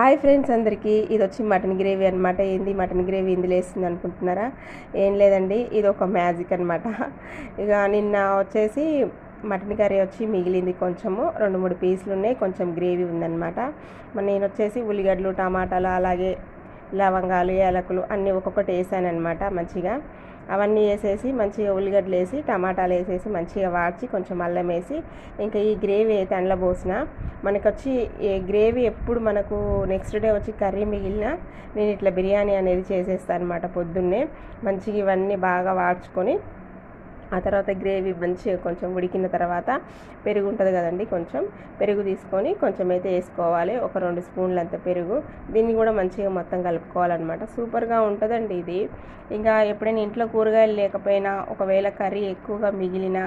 Hi friends అందరికీ. ఇది వచ్చి మటన్ గ్రేవీ అనమాట ఏంది మటన్ గ్రేవీ ఇందులో వేస్తుంది అనుకుంటున్నారా? ఏం లేదండి ఇది ఒక మ్యాజిక్ అనమాట ఇక నిన్న వచ్చేసి మటన్ కర్రీ వచ్చి మిగిలింది కొంచెము. రెండు మూడు పీసులు ఉన్నాయి కొంచెం గ్రేవీ ఉందన్నమాట. మరి నేను వచ్చేసి ఉల్లిగడ్డలు టమాటాలు అలాగే లవంగాలు యాలకులు అన్నీ ఒక్కొక్కటి వేసాను అనమాట మంచిగా. అవన్నీ వేసేసి మంచిగా ఉల్లిగడ్డలు వేసి టమాటాలు వేసేసి మంచిగా వాడ్చి కొంచెం అల్లం వేసి ఇంకా ఈ గ్రేవీ అయితే అందులో పోసిన. మనకు వచ్చి ఈ గ్రేవీ ఎప్పుడు మనకు నెక్స్ట్ డే వచ్చి కర్రీ మిగిలిన నేను ఇట్లా బిర్యానీ అనేది చేసేస్తాను అనమాట పొద్దున్నే. మంచిగా ఇవన్నీ బాగా వాడ్చుకొని ఆ తర్వాత గ్రేవీ మంచిగా కొంచెం ఉడికిన తర్వాత పెరుగు ఉంటుంది కదండి కొంచెం పెరుగు తీసుకొని కొంచెం అయితే వేసుకోవాలి. ఒక రెండు స్పూన్లు అంత పెరుగు. దీన్ని కూడా మంచిగా మొత్తం కలుపుకోవాలన్నమాట. సూపర్గా ఉంటుందండి ఇది. ఇంకా ఎప్పుడైనా ఇంట్లో కూరగాయలు లేకపోయినా ఒకవేళ కర్రీ ఎక్కువగా మిగిలిన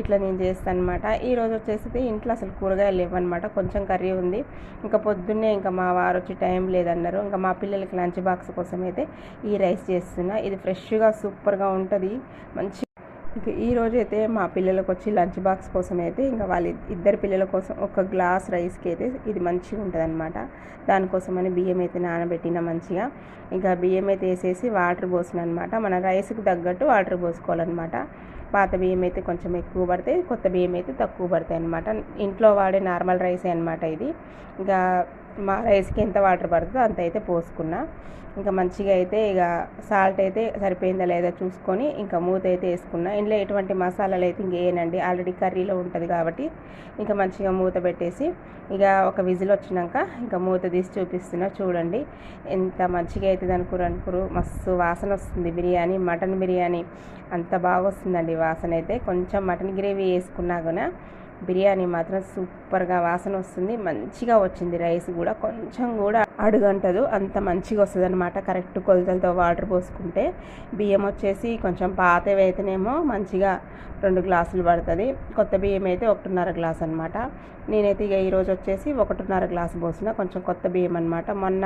ఇట్లా నేను చేస్తాను అనమాట ఈరోజు వచ్చేసి ఇంట్లో అసలు కూరగాయలు లేవన్నమాట. కొంచెం కర్రీ ఉంది. ఇంకా పొద్దున్నే ఇంకా మా వారు వచ్చి టైం లేదన్నారు. ఇంకా మా పిల్లలకి లంచ్ బాక్స్ కోసం అయితే ఈ రైస్ చేస్తున్నా. ఇది ఫ్రెష్గా సూపర్గా ఉంటుంది. మంచి ఇంక ఈ అయితే మా పిల్లలకు వచ్చి లంచ్ బాక్స్ కోసం అయితే ఇంకా వాళ్ళ ఇద్దరు పిల్లల కోసం ఒక గ్లాస్ రైస్కి అయితే ఇది మంచిగా ఉంటుంది అనమాట దానికోసమని బియ్యం అయితే నానబెట్టిన మంచిగా. ఇంకా బియ్యం అయితే వేసేసి వాటర్ పోసిన అనమాట మన రైస్కి తగ్గట్టు వాటర్ పోసుకోవాలన్నమాట. పాత బియ్యం అయితే కొంచెం ఎక్కువ పడతాయి కొత్త బియ్యం అయితే తక్కువ పడతాయి అనమాట ఇంట్లో వాడే నార్మల్ రైసే అనమాట ఇది. ఇంకా మా రైస్కి ఎంత వాటర్ పడుతుందో అంత అయితే పోసుకున్నా. ఇంకా మంచిగా అయితే ఇక సాల్ట్ అయితే సరిపోయిందా లేదా చూసుకొని ఇంకా మూత అయితే వేసుకున్నా. ఇందులో ఎటువంటి మసాలాలు అయితే ఇంకేనండి ఆల్రెడీ కర్రీలో ఉంటుంది కాబట్టి ఇంకా మంచిగా మూత పెట్టేసి ఇక ఒక విజిల్ వచ్చినాక ఇంకా మూత తీసి చూపిస్తున్నా. చూడండి ఎంత మంచిగా అవుతుంది అనుకురు అనుకురు. మస్తు వాసన వస్తుంది. బిర్యానీ మటన్ బిర్యానీ అంత బాగా వస్తుందండి వాసన అయితే. కొంచెం మటన్ గ్రేవీ వేసుకున్నా కూడా బిర్యానీ మాత్రం సూపర్గా వాసన వస్తుంది మంచిగా వచ్చింది రైస్ కూడా. కొంచెం కూడా అడుగంటదు అంత మంచిగా వస్తుంది అనమాట కరెక్ట్ కొలతలతో వాటర్ పోసుకుంటే బియ్యం వచ్చేసి కొంచెం పాతవి అయితేనేమో మంచిగా రెండు గ్లాసులు పడుతుంది. కొత్త బియ్యం అయితే ఒకటిన్నర గ్లాస్ అనమాట నేనైతే ఇక ఈరోజు వచ్చేసి ఒకటిన్నర గ్లాస్ పోసిన కొంచెం కొత్త బియ్యం అనమాట మొన్న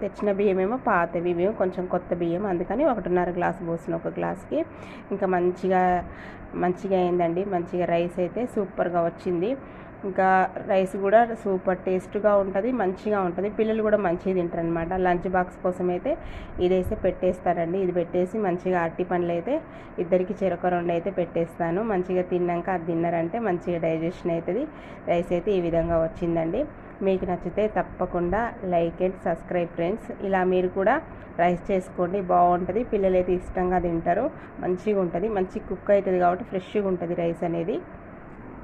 తెచ్చిన బియ్యం ఏమో పాతవి బియ్యం కొంచెం కొత్త బియ్యం. అందుకని ఒకటిన్నర గ్లాస్ పోసిన ఒక గ్లాస్కి. ఇంకా మంచిగా మంచిగా అయిందండి. మంచిగా రైస్ అయితే సూపర్గా వచ్చింది. ఇంకా రైస్ కూడా సూపర్ టేస్ట్గా ఉంటుంది మంచిగా ఉంటుంది. పిల్లలు కూడా మంచిగా తింటారు అనమాట లంచ్ బాక్స్ కోసం అయితే ఇదైతే పెట్టేస్తారండి. ఇది పెట్టేసి మంచిగా అట్టి పండ్లు అయితే ఇద్దరికి చెరొక రెండు అయితే పెట్టేస్తాను. మంచిగా తిన్నాక అది తిన్నారంటే మంచిగా డైజెషన్ అవుతుంది రైస్ అయితే ఈ విధంగా వచ్చిందండి. మీకు నచ్చితే తప్పకుండా లైక్ అండ్ సబ్స్క్రైబ్ ఫ్రెండ్స్. ఇలా మీరు కూడా రైస్ చేసుకోండి. బాగుంటుంది. పిల్లలు అయితే ఇష్టంగా తింటారు. మంచిగా ఉంటుంది మంచి కుక్ అవుతుంది కాబట్టి ఫ్రెష్గా ఉంటుంది రైస్ అనేది.